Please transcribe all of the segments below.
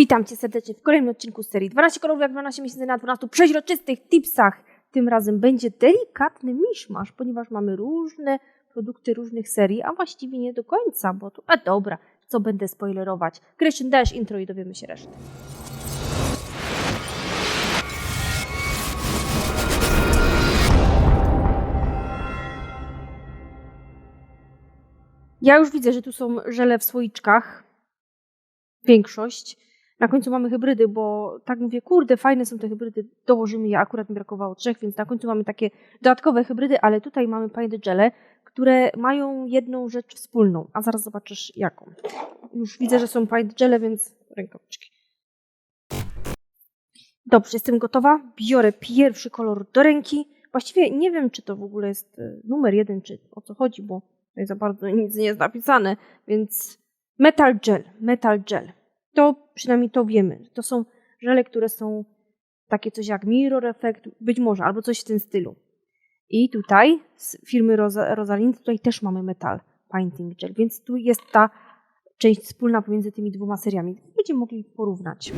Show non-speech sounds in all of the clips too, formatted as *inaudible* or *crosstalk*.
Witam Cię serdecznie w kolejnym odcinku serii 12 kolorów jak 12 miesięcy na 12 przeźroczystych tipsach. Tym razem będzie delikatny miszmasz, ponieważ mamy różne produkty różnych serii, a właściwie nie do końca, bo tu, a dobra, co będę spoilerować. Christian Dash intro i dowiemy się reszty. Ja już widzę, że tu są żele w słoiczkach. Większość. Na końcu mamy hybrydy, bo tak mówię, kurde, fajne są te hybrydy, dołożymy je, akurat mi brakowało trzech, więc na końcu mamy takie dodatkowe hybrydy, ale tutaj mamy gele, które mają jedną rzecz wspólną, a zaraz zobaczysz jaką. Już widzę, że są gele, więc rękawiczki. Dobrze, jestem gotowa. Biorę pierwszy kolor do ręki. Właściwie nie wiem, czy to w ogóle jest e, numer jeden, czy o co chodzi, bo tutaj za bardzo nic nie jest napisane, więc metal gel, metal gel. To przynajmniej to wiemy. To są żele, które są takie coś jak mirror effect, być może, albo coś w tym stylu. I tutaj z firmy Rosa, Rosalind tutaj też mamy metal painting gel, więc tu jest ta część wspólna pomiędzy tymi dwoma seriami. Będziemy mogli porównać.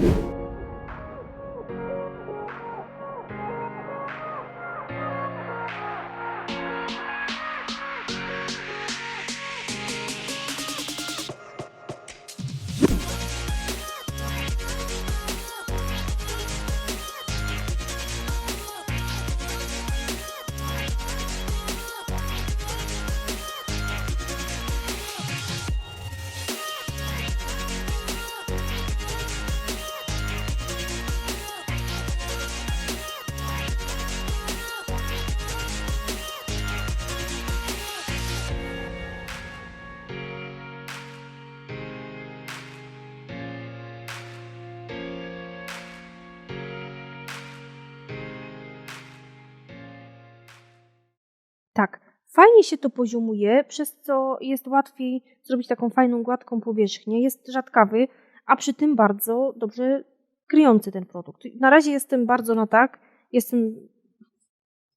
Tak, fajnie się to poziomuje, przez co jest łatwiej zrobić taką fajną, gładką powierzchnię. Jest rzadkawy, a przy tym bardzo dobrze kryjący ten produkt. Na razie jestem bardzo na tak, jestem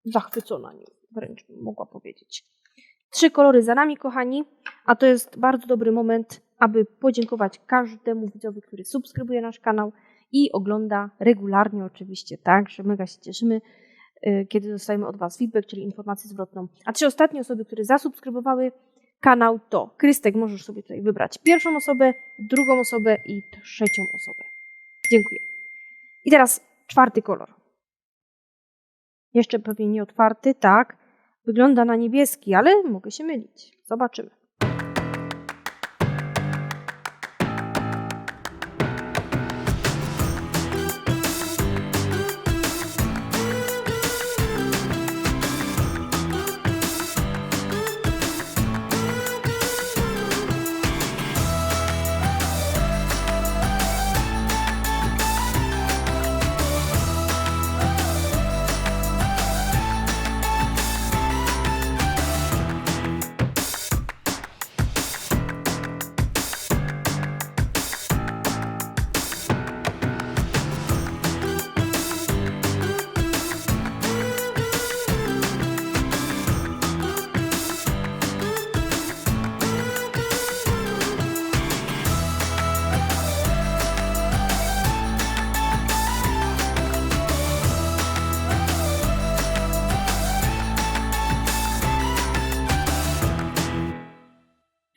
zachwycona nim, wręcz mogła powiedzieć. Trzy kolory za nami, kochani, a to jest bardzo dobry moment, aby podziękować każdemu widzowi, który subskrybuje nasz kanał i ogląda regularnie oczywiście, tak, że mega się cieszymy kiedy dostajemy od Was feedback, czyli informację zwrotną. A trzy ostatnie osoby, które zasubskrybowały kanał, to Krystek, możesz sobie tutaj wybrać pierwszą osobę, drugą osobę i trzecią osobę. Dziękuję. I teraz czwarty kolor. Jeszcze pewnie nie otwarty, tak. Wygląda na niebieski, ale mogę się mylić. Zobaczymy.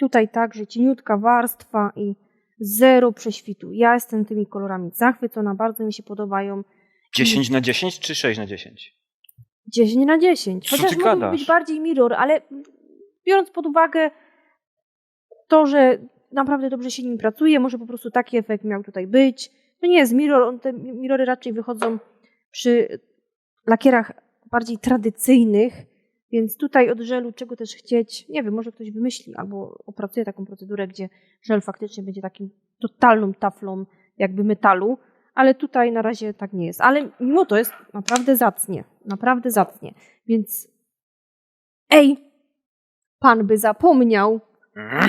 Tutaj także cieniutka warstwa i zero prześwitu. Ja jestem tymi kolorami zachwycona, bardzo mi się podobają. 10 na 10 czy 6 na 10? 10 na 10. Co Chociaż gadasz? być bardziej mirror, ale biorąc pod uwagę to, że naprawdę dobrze się nim pracuje, może po prostu taki efekt miał tutaj być. To nie jest mirror, on, te mirrory raczej wychodzą przy lakierach bardziej tradycyjnych, więc tutaj od żelu czego też chcieć, nie wiem, może ktoś wymyśli albo opracuje taką procedurę, gdzie żel faktycznie będzie takim totalną taflą jakby metalu, ale tutaj na razie tak nie jest. Ale mimo to jest naprawdę zacnie, naprawdę zacnie. Więc ej, pan by zapomniał. Mm.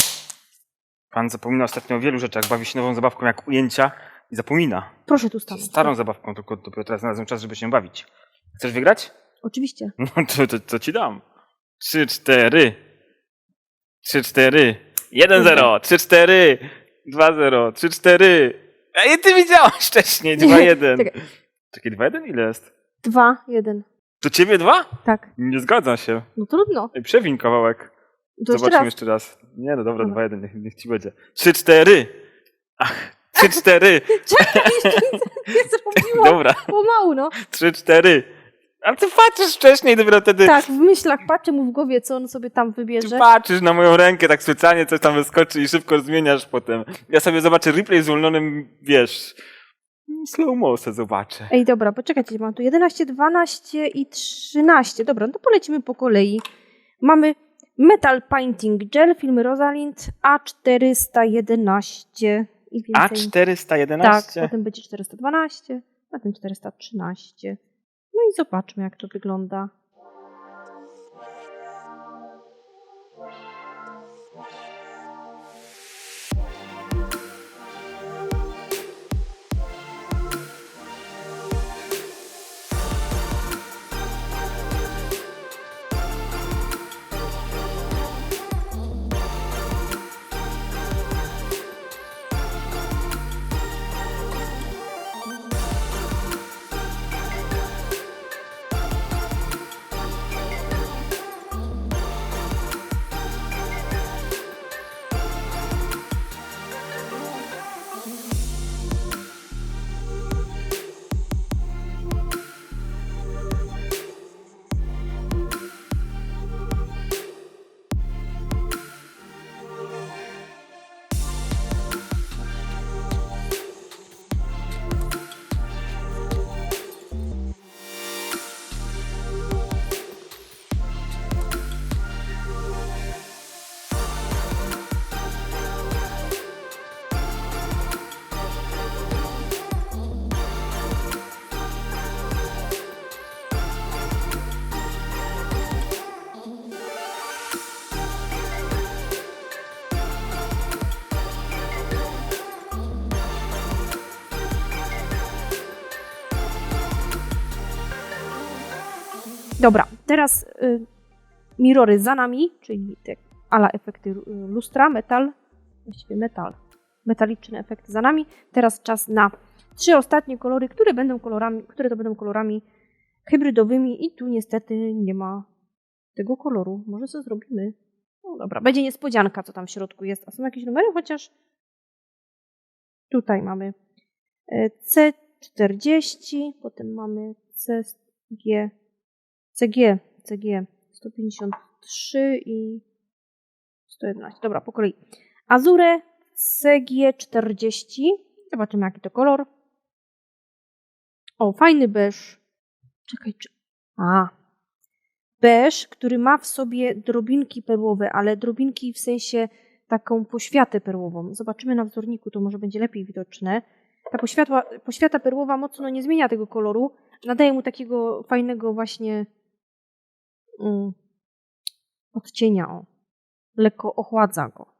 Pan zapomina ostatnio o wielu rzeczach. Bawi się nową zabawką jak ujęcia i zapomina. Proszę tu stanąć. Starą zabawką, tylko dopiero teraz znalazłem czas, żeby się bawić. Chcesz wygrać? Oczywiście. *laughs* No to, to, to ci dam. 3, 4. 3, 4. 1, 0. 3, 4. 2, 0. 3, 4. A ty widziałaś wcześniej, 2-1. Czekaj. Czekaj, 2-1 ile jest? Dwa, jeden. To ciebie dwa? Tak. Nie zgadzam się. No trudno. Ej, Przewiń kawałek. To jeszcze Zobaczymy raz. jeszcze raz. Nie, no dobra, Dobra. 2-1, niech, niech ci będzie. 3-4. Ach, 3-4. *laughs* Czekaj, jeszcze nic nie zrobiłam. *laughs* Dobra, Pomału, no. 3-4. Ale ty patrzysz wcześniej, dopiero wtedy Tak, w myślach patrzę mu w głowie, co on sobie tam ty wybierze. patrzysz na moją rękę, tak specjalnie coś tam wyskoczy i szybko zmieniasz potem. Ja sobie zobaczę replay z uwolnionym, wiesz, slow mo se zobaczę. Ej, dobra, poczekajcie, mam tu 11, 12 i 13. Dobra, no to polecimy po kolei. Mamy Metal Painting Gel, firmy Rosalind A411 i więcej. A411? Tak, potem będzie 412, potem 413. No i zobaczmy, jak to wygląda. Dobra, teraz y, mirory za nami, czyli te ala efekty y, lustra, metal, właściwie metal, metaliczne efekty za nami. Teraz czas na trzy ostatnie kolory, które będą kolorami, które to będą kolorami hybrydowymi i tu niestety nie ma tego koloru. Może co zrobimy? No dobra, będzie niespodzianka, co tam w środku jest. A są jakieś numery? Chociaż tutaj mamy e, C40, potem mamy CG, CG, CG 153 i 111. Dobra, po kolei. Azure CG40. Zobaczymy, jaki to kolor. O, fajny beż. Czekaj, czy... A. Beż, który ma w sobie drobinki perłowe, ale drobinki w sensie taką poświatę perłową. Zobaczymy na wzorniku, to może będzie lepiej widoczne. Ta poświatła, poświata perłowa mocno nie zmienia tego koloru. Nadaje mu takiego fajnego właśnie odcienia. O. Lekko ochładza go.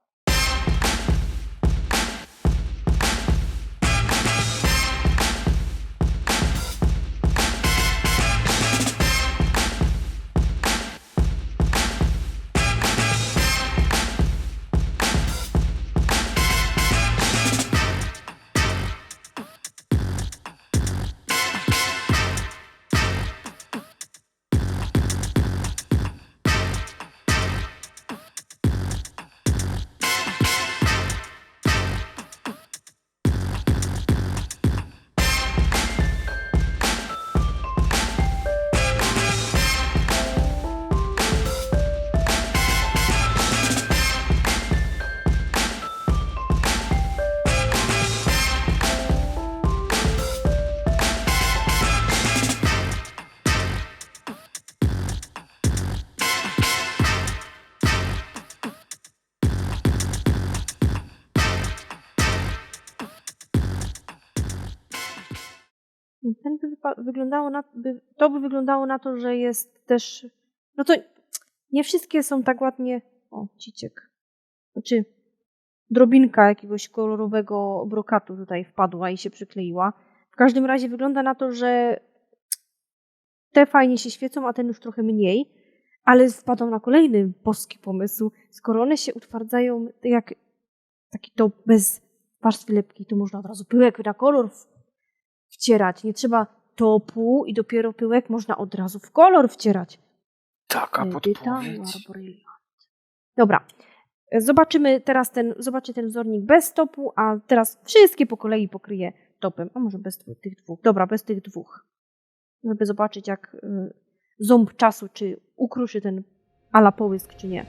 Wyglądało na, by, to by wyglądało na to, że jest też. No to nie wszystkie są tak ładnie. O, ciciek. Znaczy, drobinka jakiegoś kolorowego brokatu tutaj wpadła i się przykleiła. W każdym razie wygląda na to, że te fajnie się świecą, a ten już trochę mniej. Ale wpadł na kolejny boski pomysł. Skoro one się utwardzają jak taki to bez warstwy lepkiej, to można od razu pyłek na kolor wcierać. Nie trzeba topu i dopiero pyłek można od razu w kolor wcierać. Taka podpowiedź. Dobra. Zobaczymy teraz ten, zobaczcie ten wzornik bez topu, a teraz wszystkie po kolei pokryję topem. A może bez tych dwóch. Dobra, bez tych dwóch. Żeby zobaczyć, jak y, ząb czasu, czy ukruszy ten ala połysk, czy nie.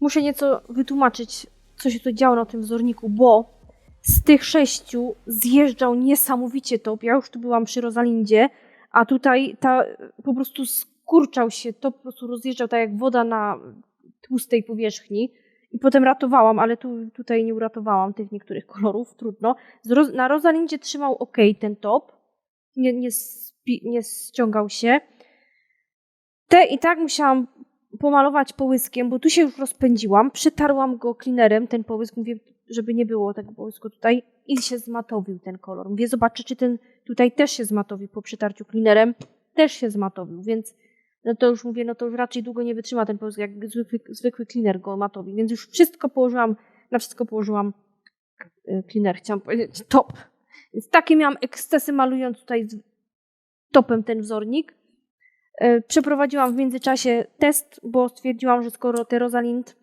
Muszę nieco wytłumaczyć, co się tu działo na tym wzorniku, bo z tych sześciu zjeżdżał niesamowicie top. Ja już tu byłam przy Rosalindzie, a tutaj ta, po prostu skurczał się, to po prostu rozjeżdżał tak jak woda na tłustej powierzchni. I potem ratowałam, ale tu, tutaj nie uratowałam tych niektórych *laughs* kolorów, trudno. Na Rosalindzie trzymał ok ten top, nie, nie, spi- nie ściągał się. Te i tak musiałam pomalować połyskiem, bo tu się już rozpędziłam, przytarłam go cleanerem, ten połysk, mówię, żeby nie było tego połysku tutaj i się zmatowił ten kolor. Mówię, zobaczę, czy ten tutaj też się zmatowi po przytarciu cleanerem, też się zmatowił, więc no to już mówię, no to już raczej długo nie wytrzyma ten połysk, jak zwykły, zwykły cleaner go matowi, więc już wszystko położyłam, na wszystko położyłam y, cleaner, chciałam powiedzieć top. Więc takie miałam ekscesy malując tutaj topem ten wzornik. E, Przeprowadziłam w międzyczasie test, bo stwierdziłam, że skoro te Rosalind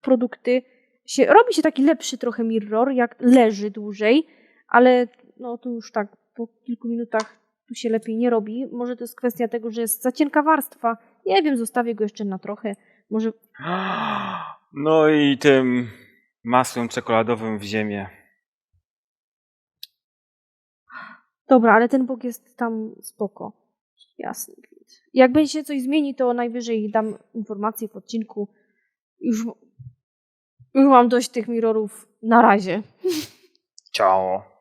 produkty się, robi się taki lepszy trochę mirror, jak leży dłużej, ale no tu już tak po kilku minutach tu się lepiej nie robi. Może to jest kwestia tego, że jest za cienka warstwa. Nie wiem, zostawię go jeszcze na trochę. Może *gasps* No i tym masłem czekoladowym w ziemię. Dobra, ale ten bok jest tam spoko. Jasny gwint. Jak będzie się coś zmieni, to najwyżej dam informację w odcinku. Już, już mam dość tych mirrorów na razie. Ciało.